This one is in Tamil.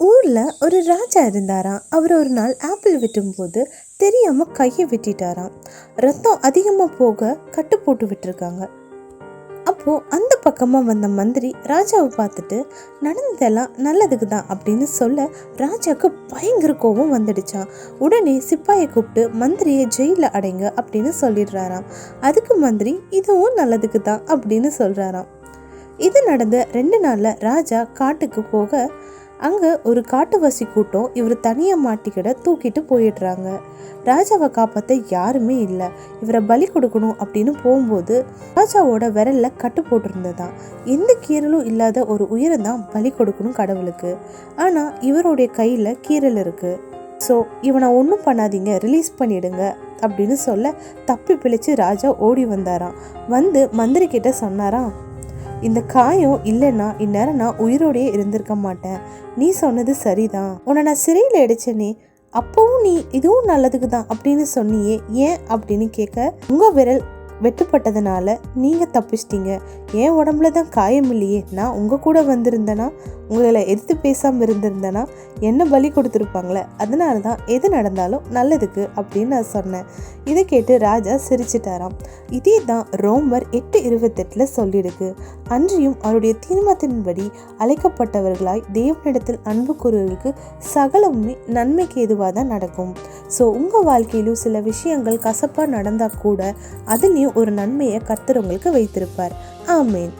ஊரில் ஒரு ராஜா இருந்தாராம். அவர் ஒரு நாள் ஆப்பிள் வெட்டும்போது தெரியாமல் கையை வெட்டிட்டாராம். ரத்தம் அதிகமாக போக கட்டு போட்டு விட்டுருக்காங்க. அப்போது அந்த பக்கமாக வந்த மந்திரி ராஜாவை பார்த்துட்டு நடந்ததெல்லாம் நல்லதுக்கு தான் அப்படின்னு சொல்ல ராஜாவுக்கு பயங்கர கோபம் வந்துடுச்சான் உடனே சிப்பாயை கூப்பிட்டு மந்திரியை ஜெயிலில் அடைங்க அப்படின்னு சொல்லிடுறாராம். அதுக்கு மந்திரி இதுவும் நல்லதுக்கு தான் அப்படின்னு சொல்கிறாராம் இது நடந்த ரெண்டு நாளில் ராஜா காட்டுக்கு போக அங்கே ஒரு காட்டுவாசி கூட்டம் இவர் தனியாக மாட்டிக்கிட தூக்கிட்டு போயிடுறாங்க. ராஜாவை காப்பாற்ற யாருமே இல்லை. இவரை பலி கொடுக்கணும் அப்படின்னு போகும்போது ராஜாவோட விரலில் கட்டு போட்டிருந்ததான் எந்த கீரலும் இல்லாத ஒரு உயிரை தான் பலி கொடுக்கணும் கடவுளுக்கு. ஆனால் இவருடைய கையில் கீரல் இருக்குது ஸோ இவனை ஒன்றும் பண்ணாதீங்க ரிலீஸ் பண்ணிடுங்க அப்படின்னு சொல்ல தப்பி பிழைச்சு ராஜா ஓடி வந்தாராம். வந்து மந்திரி கிட்ட சொன்னாராம் இந்த காயம் இல்லைன்னா இந்நேரம் நான் உயிரோடையே இருந்திருக்க மாட்டேன். நீ சொன்னது சரிதான். உன்னை நான் சிறையில் அடிச்சேனே அப்பவும் நீ இதுவும் நல்லதுக்கு தான் அப்படின்னு சொன்னியே ஏன் அப்படின்னு கேட்க உங்கள் விரல் வெட்டுப்பட்டதுனால நீங்கள் தப்பிச்சிட்டிங்க. என் உடம்புல தான் காயம் இல்லையே நான் உங்க கூட வந்திருந்தேன்னா உங்களை எதிர்த்து பேசாமல் இருந்திருந்தேனா? என்ன பலி கொடுத்துருப்பாங்களே அதனால தான் எது நடந்தாலும் நல்லதுக்கு அப்படின்னு நான் சொன்னேன். இதை கேட்டு ராஜா சிரிச்சிட்டாராம். இதே தான் ரோமர் எட்டு இருபத்தெட்டில் சொல்லியிருக்கு. அன்றியும் அவருடைய தீர்மானத்தின்படி அழைக்கப்பட்டவர்களாய் தேவனிடத்தில் அன்பு கூறுவர்களுக்கு சகலமுமே நன்மைக்கு எதுவாக தான் நடக்கும். ஸோ உங்கள் வாழ்க்கையிலும் சில விஷயங்கள் கசப்பாக நடந்தால் கூட அதுலேயும் ஒரு நன்மையை கத்துறவங்களுக்கு வைத்திருப்பார். ஆமேன்.